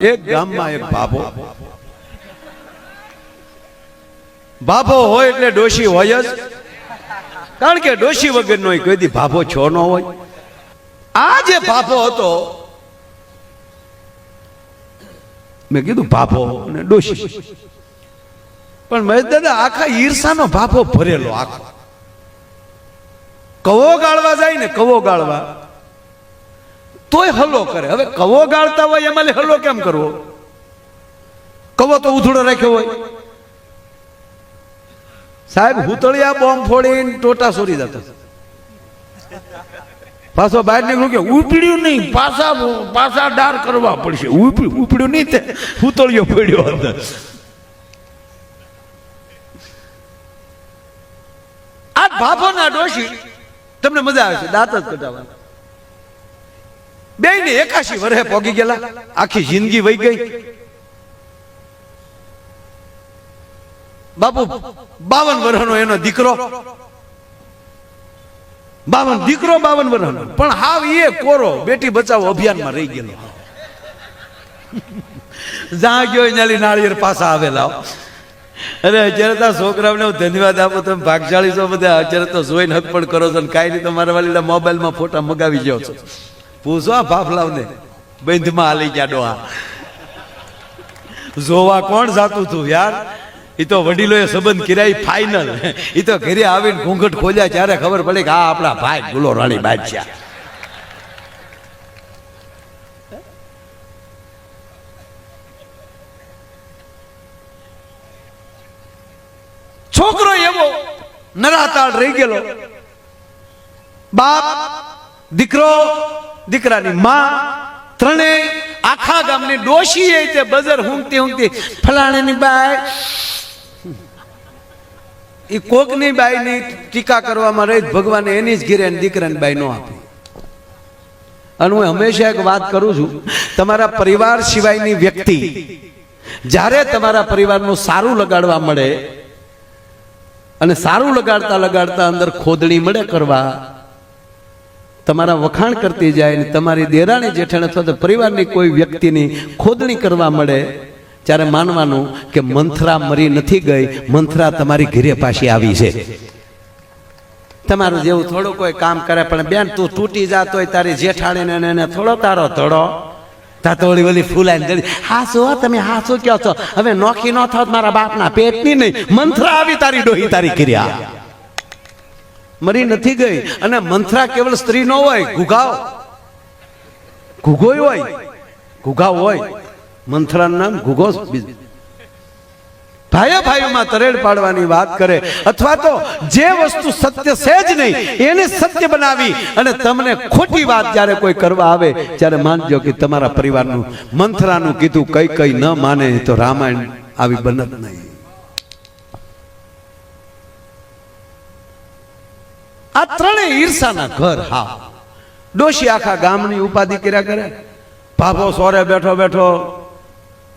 એક ગામમાં એક બાબો બાબો હોય એટલે ડોશી હોય જ. કારણ કે ડોશી વગરનો કોઈ ભાભો છો ન હોય. આ જે ભાભો હતો, મેં કીધું ભાભો અને ડોશી. પણ મહેશ દાદા, આખા ઈર્ષાનો ભાભો ભરેલો આખો. કવો ગાળવા જાય ને કવો ગાળવા. તોય હલ્લો કરે. હવે કવો ગાળતા હોય એમાં હલો કેમ કરવો? કવો તો ઉધડો રાખ્યો હોય. સાહેબ, હુતળિયા બોમ્બ ફોડીને ટોટા સોરી જતો. પાછો બહાર નીકળ્યું કે ઉપડ્યું નહીં, પાછા પાછા ડાર કરવા પડશે. ઉપડ્યું નહીં તે, હુતળિયો પડ્યો અંદર આ ભાભો ના ડોશી, તમને મજા આવે દાંત જ કઢાવવાના. બે ને એકાશી વર્ષે પોગી ગયેલા. આખી જિંદગી વહી ગઈ. બાપુ, બાવન વર્ષનો એનો દીકરો. બાવન દીકરો, બાવન વર્ષનો પણ હાવ એ કોરો બેટી બચાવો અભિયાનમાં રહી ગયેલો. જ્યાં ગયો એનાલી નાળિયેર પાસા આવેલા. અરે અત્યારે તો છોકરાઓને હું ધન્યવાદ આપું તમે ભાગશાળી છો બધા. અત્યારે તો જોઈને હક કરો છો ને કાંઈ નહીં તમારા વાલીના મોબાઈલમાં ફોટા મગાવી જાઓ છો. પૂછો આ ફાફલાવને બંધમાં હાલી ગયા ડોહા. જોવા કોણ જાતું હતું યાર? એ તો વડીલોએ સંબંધ કર્યા ફાઇનલ એ તો ઘરે આવીને ઘૂંઘટ ખોલ્યા ત્યારે ખબર પડે કે આ આપણા ભાઈ ગુલો રાણી બાદશાહ છોકરો એવો નરાતાળ રહી ગયેલો. બાપ, દીકરો દીકરાની માં ત્રણેય આખા ગામની ડોશી તે બજર હુંકતી હુંકતી ફલાણાની બાય એ કોકની બાઈની ટીકા કરવામાં રહી, ભગવાને એની જ ઘીરે દીકરાની બાઈ નો આપી. અને હું હંમેશા એક વાત કરું છું, તમારા પરિવાર સિવાયની વ્યક્તિ, જ્યારે તમારા પરિવારનું સારું લગાડવા મળે, અને સારું લગાડતા લગાડતા અંદર ખોદણી મળે કરવા તમારા વખાણ કરતી જાય ને તમારી દેરાણી જેઠાણ અથવા તો પરિવારની કોઈ વ્યક્તિની ખોદણી કરવા મળે, ત્યારે માનવાનું કે મંથરા મરી નથી ગઈ, મંથરા તમારી ઘરે પાછી આવી છે. તમારું જેવું થોડું કોઈ કામ કરે, પણ બેન તું તૂટી જાતો હોય, તારી જેઠાણીને એને થોડો તારો ધડો. તા તો ઓલી ફૂલાઈને ગળી હા તમે હાસો કહો છો? હવે નોખી ન થાવ, મારા બાપના પેટની નહીં. મંથરા આવી તારી ડોહી તારી ક્રિયા. મરી નથી ગઈ. અને મંથરા કેવલ સ્ત્રી નો હોય ઘુઘાવ ઘુઘોય હોય ઘુઘાવ હોય. મંથરાનું નામ ઘુઘો ભાઈ ભાઈઓમાં તરેડ પાડવાની વાત કરે. અથવા તો જે વસ્તુ સત્ય છે જ નહીં, એને સત્ય બનાવી અને તમને ખોટી વાત જ્યારે કોઈ કરવા આવે, ત્યારે માનજો કે તમારા પરિવારનું મંથરાનું કીધું કઈ કઈ ન માને, તો રામાયણ આવી બનત નહીં. આ ત્રણેય ઈર્ષાના ઘર, હા. ડોશી આખા ગામની ઉપાધિ કર્યા કરે. ભાભો સોરે બેઠો બેઠો,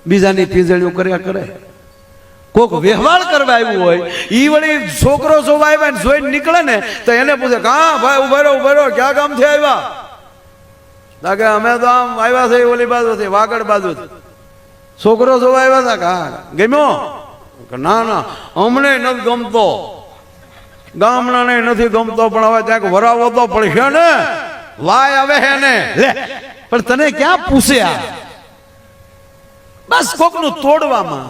બીજાની પીંજળીઓ કર્યા કરે. કોક વ્યવહાર કરવા આવ્યું હોય, ઈ વળી છોકરો જોવા આવ્યા ને જોઈને નીકળે ને, તો એને પૂછે હા, ભાઈ, ઊભા રહો, ઊભો રહો, ક્યાં ગામથી આવ્યા? કે અમે તો આમ આવ્યા છે ઓલી બાજુથી વાગડ બાજુથી છોકરો જોવા આવ્યા હતા હા, ગમ્યો? ના ના, અમને નથી ગમતો. ગામડાને નથી ગમતો, પણ હવે ક્યાંક વરાવો તો પડશે ને. વાય આવે હે ને. પણ તને ક્યાં પૂછ્યા બસ કોકનું તોડવામાં.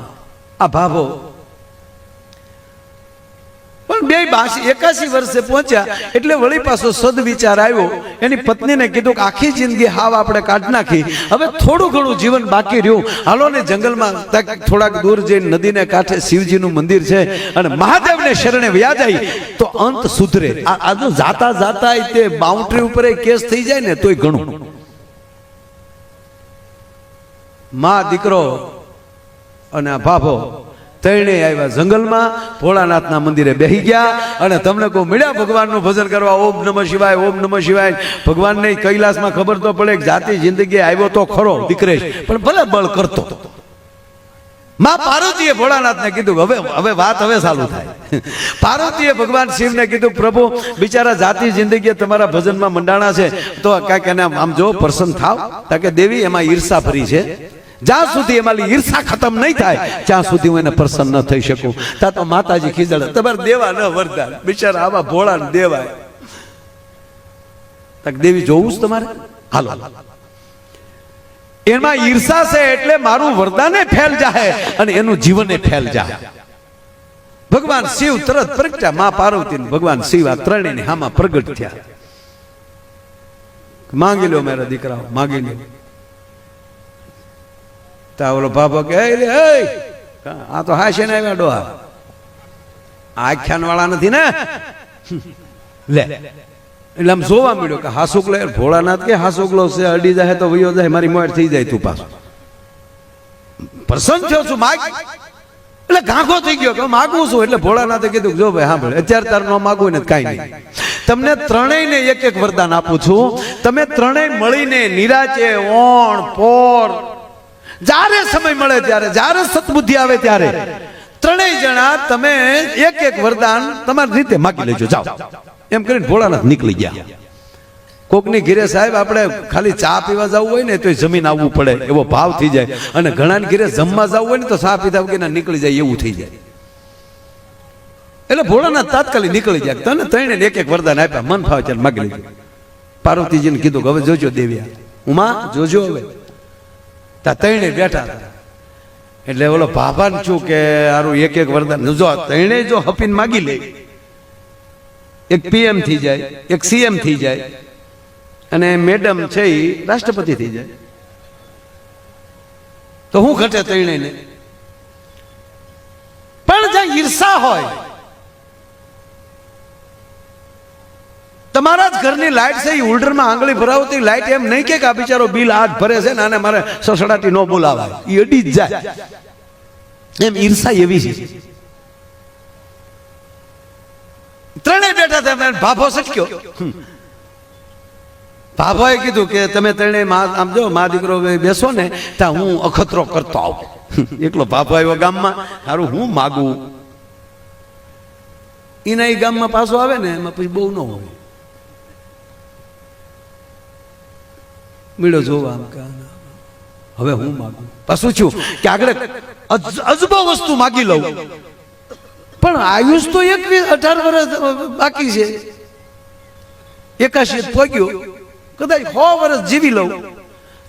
આ પણ બે બાસી એકાસી વર્ષે પહોંચ્યા એટલે વળી પાછો સદવિચાર આવ્યો. એની પત્નીને કીધું કે આખી જિંદગી હાવ આપણે કાઢ નાખી. હવે થોડું ઘણું જીવન બાકી રહ્યું. હાલો ને જંગલમાં થોડાક દૂર જઈને નદીને કાંઠે શિવજીનું મંદિર છે અને મહાદેવને શરણે વ્યા જાય તો અંત સુધરે. આ જો જાતા જાતા તે બાઉન્ડ્રી ઉપર કેસ થઈ જાય ને તોય ઘણું. માં દીકરો અને આ ભાભો ત્રણે આવ્યા જંગલમાં, ભોળાનાથના મંદિરે બેહી ગયા અને તમને કહું મળ્યા ભગવાનનું ભજન કરવા ઓમ નમઃ શિવાય, ઓમ નમઃ શિવાય. ભગવાનને કૈલાસમાં ખબર તો પડે કે જાતિ જિંદગી આવ્યો તો ખરો દીકરે પણ ભલે બળ કરતો. માં પાર્વતીએ ભોળાનાથને કીધું હવે હવે વાત હવે ચાલુ થાય. પાર્વતીએ ભગવાન શિવને કીધું, પ્રભુ, બિચારા જાતિ જિંદગી તમારા ભજનમાં મંડાણા છે. તો કાંઈક એને આમ જો પ્રસન્ન થાવ. તાકે દેવી એમાં ઈર્ષા ભરી છે. જ્યાં સુધી એમાં ઈર્ષા ખતમ નહીં થાય, ત્યાં સુધી હું એને પ્રસન્ન ન થઈ શકું. ત્યાં તો માતાજી ખીજડે, તમારે દેવા ન વરદાન, બિચારા આવા ભોળા દેવાય. તક દેવી જોવું છે તમારે? હાલો. એમાં ઈર્ષા છે એટલે મારું વરદાને ફેલ જાહે અને એનું જીવને ફેલ જાહે. ભગવાન શિવ તરત પ્રગટ્યા મા પાર્વતી ભગવાન શિવ આ ત્રણેય હામાં પ્રગટ થયા. માંગી લો મારા દીકરાઓ, માંગી લો તા ઓલો બાબો કે "એ રે, એ. આ તો હાશે ને આવ્યા આખ્યાન વાળા નથી ને? લે. એટલે આમ જોવા મળ્યો કે હાસુકલો ભોળાનાથ કે હાસુકલો છે અડી જાય તો વયો જાય મારી મોડ થઈ જાય તું પાછો. પ્રસન્ન થયો છું માગ. એટલે ગાંખો થઈ ગયો કે માગું છું. એટલે ભોળાનાથે કીધું જો ભાઈ સાંભળ અત્યારે તાર ન માગવું ને કાંઈ નહીં. તમને ત્રણેયને એક એક વરદાન આપું છું. તમે ત્રણેય મળીને નિરાચે ઓણ પોર જ્યારે સમય મળે ત્યારે, જ્યારે સતબુદ્ધિ આવે ત્યારે. ત્રણેય જણા તમે એક એક વરદાન તમારી રીતે માગી લેજો, જાઓ. એમ કરીને ભોળાનાથ નીકળી ગયા. કોકની ઘીરે સાહેબ, આપણે ખાલી ચા પીવા જવું હોય ને તો જમીન આવવું પડે, એવો ભાવ થઈ જાય. અને ઘણા ઘીરે જમવા જવું હોય ને તો ચા પીધા વગેરે નીકળી જાય, એવું થઈ જાય. એટલે ભોળાનાથ તાત્કાલિક નીકળી જાય તને ત્રણે એક એક વરદાન આપ્યા. મન ફાવે ત્યારે માગી લેજો. પાર્વતીજીને કીધું કે, હવે જોજો દેવ્યા. ઉમા, જોજો હવે. તા ત્રણે બેઠા હતા. એટલે ઓલો ભાભાને છું કે આરું એક એક વરદાન. જો આ જો હપીને માગી લે. એક પીએમ થઈ જાય, એક સીએમ થઈ જાય. અને મેડમ છે એ રાષ્ટ્રપતિ થઈ જાય. તો હું ઘટે ત્રણેયને પણ જ્યાં ઈર્ષા હોય તમારા જ ઘરની લાઇટ છે એ હોલ્ડરમાં આંગળી ભરાવતી લાઇટ એમ નહીં કે આ બિચારો બિલ હાથ ભરે છે ને આને મારે સસડાટી ન બોલાવાય. એ અડી જ જાય. એમ ઈર્ષા એવી છે. ત્રણેય બેઠા હતા ભાભો સટક્યો ભાભોએ કીધું કે તમે ત્રણેયમાં, આમ જો, મા દીકરો બેસો ને ત્યાં હું અખતરો કરતો આવું. એકલો ભાભો આવ્યો ગામમાં સારું હું માગું? એના એ ગામમાં પાછો આવે ને, એમાં પછી બહુ ન હોય. મળ્યો જોવા. હવે હું માગું? પાછું છું કે આગળ અજબો વસ્તુ માગી લઉં. પણ આયુષ તો એકવીસ અઢાર વર્ષ બાકી છે. એકાશી પહોંચ્યો કદાચ સો વર્ષ જીવી લઉં.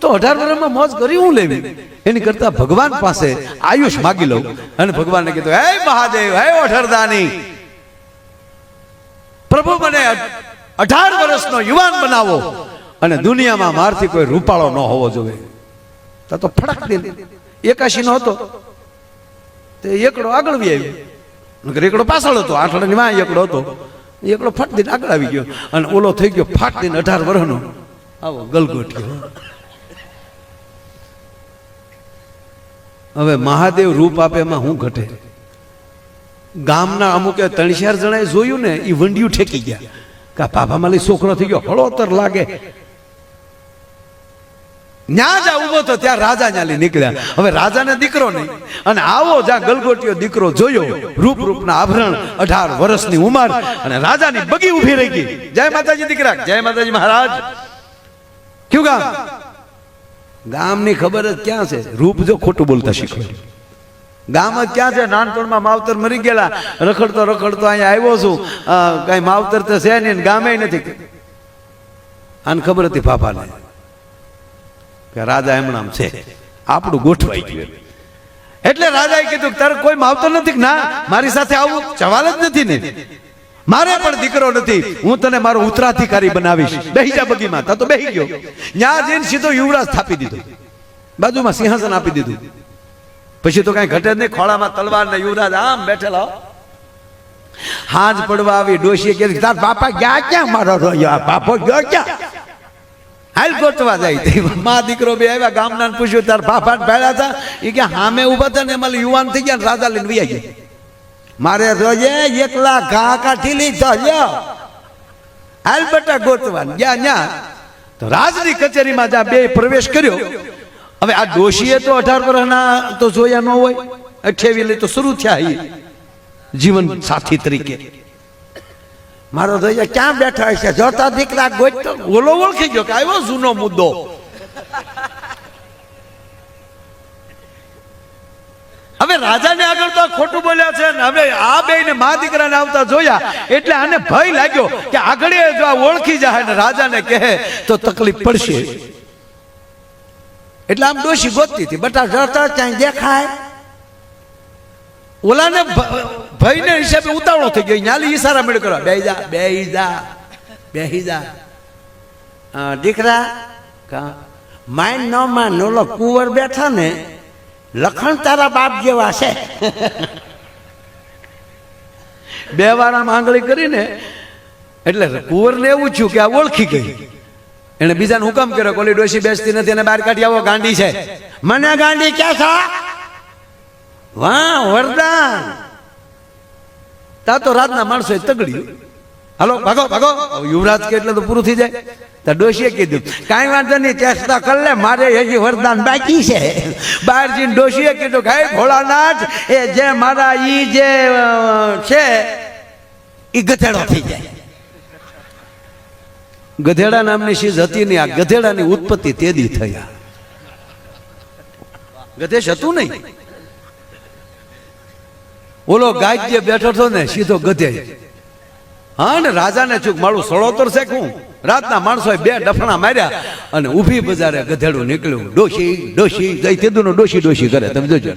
તો અઢાર વર્ષમાં મોજ કરી હું લેવી? એની કરતા ભગવાન પાસે આયુષ માગી લઉં. અને ભગવાનને કીધું, હે મહાદેવ, હે ઓઠરદાની પ્રભુ મને અઢાર વર્ષનો યુવાન બનાવો. અને દુનિયામાં મારથી કોઈ રૂપાળો ન હોવો જોઈએ. તો ફડક દે. એકાશી નો હતો. તે એકડો આગળ વી આવ્યો એકડો પાછળ હતો. આઠડાની માં એકડો હતો. એકડો ફટ દઈને આગળ આવી ગયો. અને ઓલો થઈ ગયો ફાટ દઈને અઢાર વર્ષનો આવો ગલગોટ્યો હવે મહાદેવ રૂપ આપે એમાં હું ઘટે? ગામના અમુકે ત્રણ ચાર જણાએ જોયું ને એ વંડિયું ઠેકી ગયા. કા પાભા માલી છોકરો થઈ ગયો. હળોતર લાગે. ન્યા જા ઊભો તો ત્યાં રાજા ન્યાલી નીકળ્યા. હવે રાજાને દીકરો નહીં. અને આવો જ્યાં ગલગોટીયો દીકરો જોયો રૂપ રૂપના આભરણ અઢાર વર્ષની ઉંમર અને રાજાની બગી ઊભી રહી ગઈ. જય માતાજી દીકરા, જય માતાજી મહારાજ. કયું ગામ? ગામની ખબર જ ક્યાં છે? રૂપ જો ખોટું બોલતા શીખવાડ્યું ગામ જ ક્યાં છે? નાનપણમાં માવતર મરી ગયેલા. રખડતો રખડતો અહીંયા આવ્યો છું. કઈ માવતર તો છે નહીં ગામે નથી. આને ખબર હતી પાપાને. કે રાજા એમણામ છે. આપણું ગોઠવાઈ ગયું એટલે રાજાએ કીધું તારે કોઈ માવતર નથી ના, મારી સાથે આવું સવાલ જ નથી ને. મારે પણ દીકરો નથી. હું તને મારો ઉત્તરાધિકારી બનાવીશ. બેહી બગીમાં. તા બેહી ગયો. ન્યા જઈને સીધો યુવરાજ સ્થાપી દીધો. બાજુમાં સિંહાસન આપી દીધું. પછી તો કઈ ઘટે નહીં. ખોળામાં તલવાર ને યુવરાજ આમ બેઠેલા હાથ પડવા આવી, ડોશીએ કે તાર બાપા ગયા ક્યાં? મારો રોયો. બાપો ગયો ક્યાં? હાલ ગોતવા જાય તે. મા દીકરો બે આવ્યા, ગામના પૂછ્યું, તાર બાપા ભેળા હતા? એ કે, હામે ઊભા હતા ને એમાં યુવાન થઈ ગયા રાજા લઈને વી ગયા. મારે રોજે એકલા ઘા કાઢી લીધો, લ્યો. હાલ બટા ગોતવા. ગયા ન્યા. તો રાજની કચેરીમાં જ્યાં બે પ્રવેશ કર્યો. હવે આ દોષીએ તો અઢાર વર્ષના તો જોયા ન હોય. અઠ્યાવીસ તો શરૂ થયા જીવન સાથી તરીકે. મારો ધોયા ક્યાં બેઠા હશે? જોતા દીકરા ગોતતો ઓલો ઓળખી ગયો કે આવ્યો જૂનો મુદ્દો. હવે રાજાને આગળ તો ખોટું બોલ્યા છે ને હવે આ બે ને મા દીકરાને આવતા જોયા, એટલે આને ભય લાગ્યો કે આગળ જો આ ઓળખી જાય ને રાજાને કહે, તો તકલીફ પડશે. એટલે આમ ડોશી ગોતતી હતી. બટા જતા ક્યાંય દેખાય. ઓલાને ભ- ભયને હિસાબે ઉતાવળો થઈ ગયો. ન્યાલી ઈશારા મેળ કરવા બે જા બે જા બે જા. દીકરા, કા માઇન ન માન ઓલો કુંવર બેઠા ને, લખણ તારા બાપ જેવા છે. બે વાર આમ કરીને, એટલે કુંવરને એવું છું કે આ ઓળખી ગઈ. એને બીજાને હુકમ કર્યો કોલી ડોશી બેસતી નથી, એને બહાર કાઢી આવો, ગાંડી છે. મને ગાંડી ક્યાં છો વાહ, વરદાન. તા તો રાતના માણસો તગડ્યું. હાલો, ભાગો ભાગો. યુવરાજ કે એટલે તો પૂરું થઈ જાય. તો ડોશીએ કીધું, કાંઈ વાંધો નહીં, ચેષ્ટા કર લે, મારે હજી વરદાન બાકી છે. બહાર જઈને ડોશીએ કીધું, કે ભોળાનાથ, એ જે મારા ઈ જે છે એ ગધેડો થઈ જાય. ગધેડા નામની ચીજ હતી નહીં, આ ગધેડાની ઉત્પત્તિ તેદી થયા ગધેશ હતું નહીં. ઓલો ગાય જે બેઠો હતો ને, સીધો ગધે. હા ને, રાજાને ચૂક મારું સળોતર છે હું? રાતના માણસોએ બે ડફણા માર્યા અને ઊભી બજારે ગધેડું નીકળ્યું. ડોશી ડોશી જઈ તેદુનો ડોશી ડોશી કરે, તમે જોજો.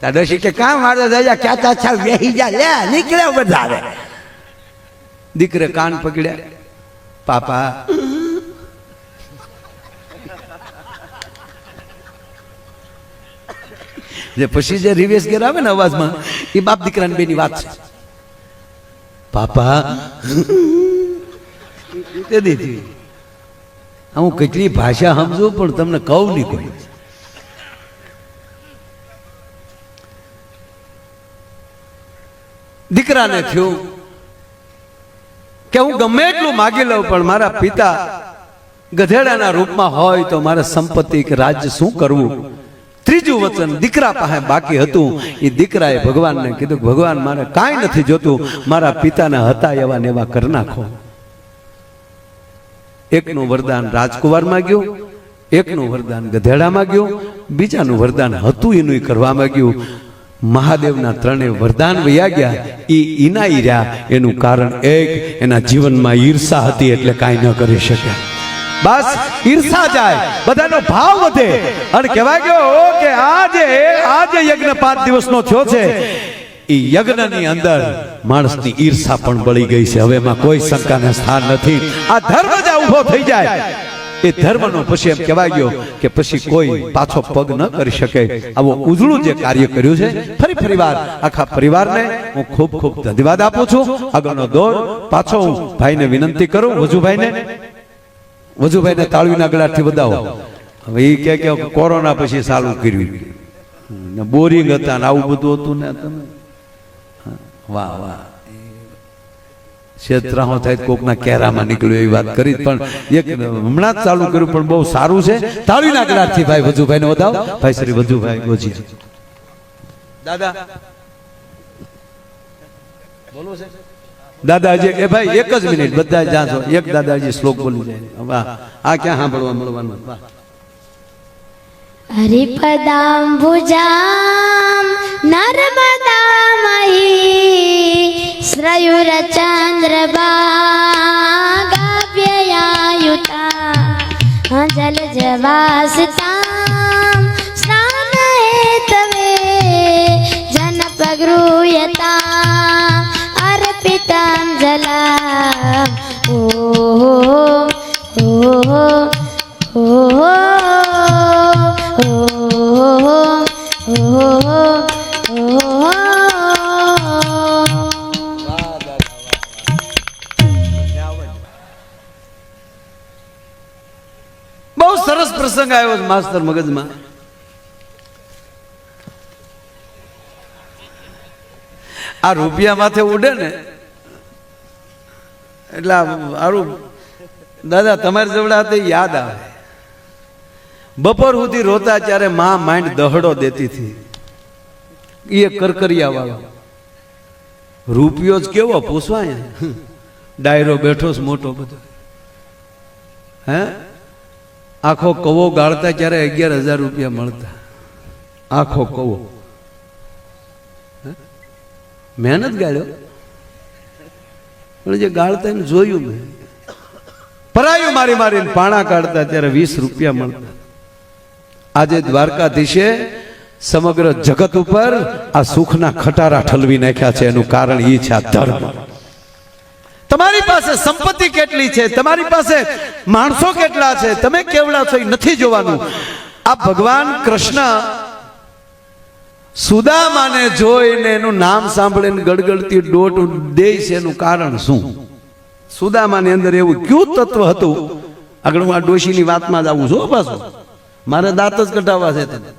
તા ડોશી કે, કામ મારે દયા ક્યાં છા વેહી જા, લે નીકળ્યા બધા દીકરે કાન પકડ્યા. પાપા જે પછી જે રિવેશ ગેર આવે ને અવાજમાં, એ બાપ દીકરાની બેની વાત છે. પાપા, તે દીધી હું કેટલી ભાષા સમજુ પણ તમને કહું નહીં કોઈ. દીકરાને થયું કે હું ગમે એટલું માગી લઉં, પણ મારા પિતા ગધેડાના રૂપમાં હોય તો મારે સંપત્તિ કે રાજ્ય શું કરવું? ત્રીજું વચન, દીકરા પાસે બાકી હતું. એ દીકરાએ ભગવાનને કીધું, ભગવાન, મારે કાંઈ નથી જોતું. મારા પિતાના હતા એવા ને એવા કરી નાખો. એકનું વરદાન રાજકુમારમાં ગયું, એકનું વરદાન ગધેડામાં ગયું, બીજાનું વરદાન હતું એનું કરવા માંગ્યું મહાદેવના ત્રણેય વરદાન વયા ગયા. એ ઈનાઈ રહ્યા. એનું કારણ એક, એના જીવનમાં ઈર્ષા હતી એટલે કાંઈ ન કરી શક્યા. બસ ઈર્ષા જાય, બધાનો ભાવ વધે. અને કહેવાય ગયો કે આજે આજે યજ્ઞ પાંચ દિવસનો થયો છે. એ યજ્ઞની અંદર માણસની ઈર્ષા પણ બળી ગઈ છે. હવે એમાં કોઈ શંકાને સ્થાન નથી. આ ધર્મ જ ઊભો થઈ જાય. એ ધર્મનો પછી એમ કહેવાય ગયો કે પછી કોઈ પાછો પગ ન કરી શકે. આવો ઉજળું જે કાર્ય કર્યું છે, ફરી ફરી વાર આખા પરિવારને હું ખૂબ ખૂબ ધન્યવાદ આપું છું. આગળનો દોર પાછો હું ભાઈને વિનંતી કરું, વજુભાઈને. વજુભાઈને તાળવીના ગળાથી વધાવો. હવે એ કે કે કોરોના પછી ચાલુ કર્યું. ને બોરિંગ હતા ને આવું બધું હતું ને તમે? વાહ વાહ. ક્ષેત્રાહો થાય કોકના કેરામાં નીકળ્યું એવી વાત કરી. પણ એક હમણાં જ ચાલુ કર્યું પણ બહુ સારું છે. તાળીના ગળાથી ભાઈ વજુભાઈને વધાવો. ભાઈ શ્રી વજુભાઈ ગોજી દાદા. બોલવું છે દાદાજી એ ભાઈ એક જ મિનિટ બધા જ્યાં છો એક દાદાજી શ્લોક બોલી જાય વાહ આ ક્યાં સાંભળવા મળવાનું વાહ હરિપદાંબુજામ નર્મદામયી શ્રયુરચંદ્રભાગાવ્યયાયુતા અજલ જવાસતા સ્નાન હેતવે જનપગૃહ બહુ સરસ પ્રસંગ આવ્યો માસ્તર મગજમાં. આ રૂપિયા માથે ઉડે ને એટલે સારું દાદા, તમારી જવડાતે યાદ આવે. બપોર સુધી રોતા ત્યારે માં માંડ દહડો દેતી હતી. એ કરકરિયા વાળો. રૂપિયો જ કેવો પૂછવાય ડાયરો બેઠો છે મોટો બધો. હે? આખો કવો ગાળતા ત્યારે અગિયાર હજાર રૂપિયા મળતા. આખો કવો. મહેનત ગાળ્યો? જે ગાળતા એને જોયું મેં. પરાયું મારી મારીને પાણા કાઢતા ત્યારે વીસ રૂપિયા મળતા. આજે દ્વારકાધીશે સમગ્ર જગત ઉપર આ સુખના ખટારા ઠલવી નાખ્યા છે. એનું કારણ એ છે આ ધર્મ. તમારી પાસે સંપત્તિ કેટલી છે? તમારી પાસે માણસો કેટલા છે? તમે કેવડા છો? એ નથી જોવાનું. આ ભગવાન કૃષ્ણ સુદામાને જોઈને એનું નામ સાંભળીને ગડગડતી ડોટ દે છે એનું કારણ શું? સુદામાની અંદર એવું કયું તત્વ હતું? આગળ હું આ ડોશીની વાતમાં જ આવું છું પાછું. મારે દાંત જ કઢાવવા છે તને.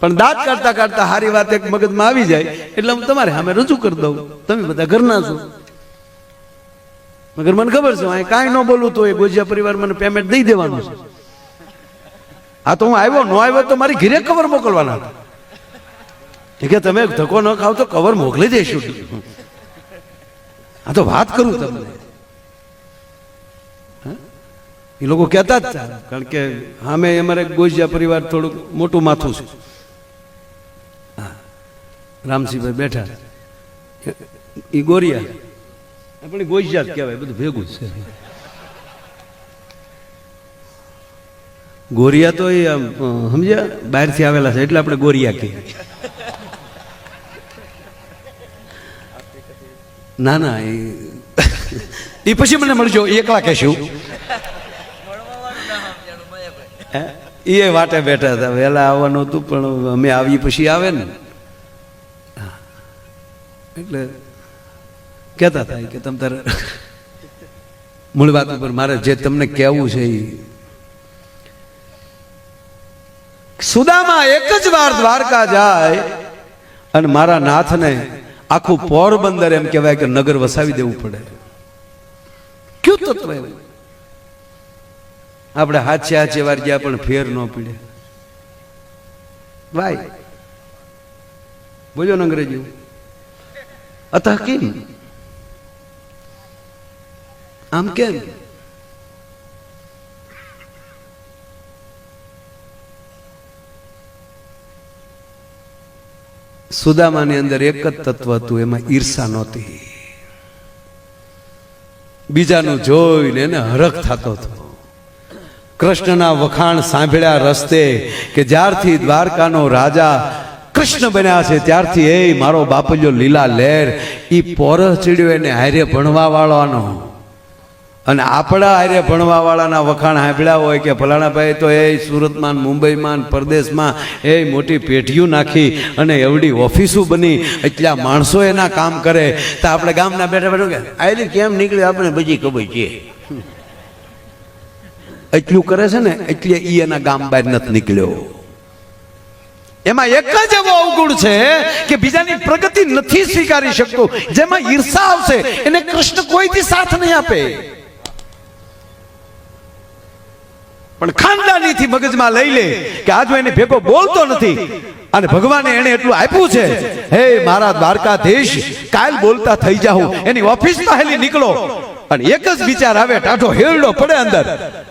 પણ દાંત કાઢતા કાઢતા સારી વાત એક મગજમાં આવી જાય, એટલે હું તમારે સામે રજૂ કરી દઉં. તમે બધા ઘરના છો. મગર મને ખબર છે અહીં કાંઈ ન બોલું તો એ ગોજિયા પરિવાર મને પેમેન્ટ દઈ દેવાનું છે. આ તો હું આવ્યો, ન આવ્યો તો મારી ઘરે ખબર મોકલવાના હતા. કે તમે ધક્કો ન ખાવ તો કવર મોકલી દઈશું આ તો વાત કરું તમને? એ લોકો કહેતા જ કારણ કે સામે અમારે ગોજિયા પરિવાર થોડુંક મોટું માથું છે. રામસિંહભાઈ બેઠા એ ગોરિયા. આપણે ગોજિયા જ કહેવાય બધું ભેગું છે. ગોરિયા તો એ સમજ્યા? બહારથી આવેલા છે, એટલે આપણે ગોરિયા કહીએ. ના ના, એ એ પછી મને મળજો એકલા કહેશું. એ વાટે બેઠા હતા, વહેલા આવવાનું હતું, પણ અમે આવી પછી આવે ને. એટલે કહેતા હતા કે તમ તારે મૂળ વાત ઉપર મારે જે તમને કહેવું છે એ. સુદામાં એક જ વાર દ્વારકા જાય અને મારા નાથને આખું પોરબંદર એમ કહેવાય કે નગર વસાવી દેવું પડે. કયું તત્વ એવું? આપણે હાચે હાચે વાર ગયા પણ ફેર ન પીડે. ભાઈ બોલ્યો ને અંગ્રેજી. અતઃ કેમ? આમ કેમ? સુદામાની અંદર એક જ તત્વ હતું, એમાં ઈર્ષા નહોતી. બીજાનું જોઈને એને હરખ થતો હતો. કૃષ્ણના વખાણ સાંભળ્યા રસ્તે કે જ્યારથી દ્વારકાનો રાજા કૃષ્ણ બન્યા છે, ત્યારથી એ મારો બાપલ્યો લીલા લહેર એ પોરસ ચીડ્યો એને હારે ભણવા વાળાનો અને આપણા હારે ભણવા વાળાના વખાણ સાંભળ્યા હોય કે ફલાણાભાઈ તો એ સુરતમાં મુંબઈમાં પરદેશમાં એ મોટી પેઢીઓ નાખી અને એવડી ઓફિસો બની. એટલા માણસો એના કામ કરે. તો આપણે ગામના બેઠા બેઠા કે આયલી કેમ નીકળ્યું? આપણે બજી ખબર છીએ એટલું કરે છે ને, એટલે એ એના ગામ બહાર નથી નીકળ્યો. એમાં એક જ એવો અવગુણ છે કે બીજાની પ્રગતિ નથી સ્વીકારી શકતો. જેમાં ઈર્ષા આવશે, એને કૃષ્ણ કોઈથી સાથ નહીં આપે? પણ ખાનદાનીથી મગજમાં લઈ લે કે આજે એને ભેગો બોલતો નથી. અને ભગવાને એને એટલું આપ્યું છે, હે મારા દ્વારકાધીશ કાલ બોલતા થઈ જાઉં. એની ઓફિસમાં હેલી નીકળો. અને એક જ વિચાર આવે, ટાઢો હેરડો પડે અંદર.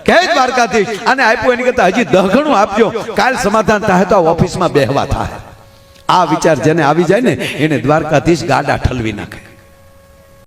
કે દ્વારકાધીશ આને આપ્યું, એની કરતા હજી દહ ગણું આપજો. કાલ સમાધાન થાય તો ઓફિસમાં બેહવા થાય. આ વિચાર જેને આવી જાય ને, એને દ્વારકાધીશ ગાડા ઠલવી નાખે.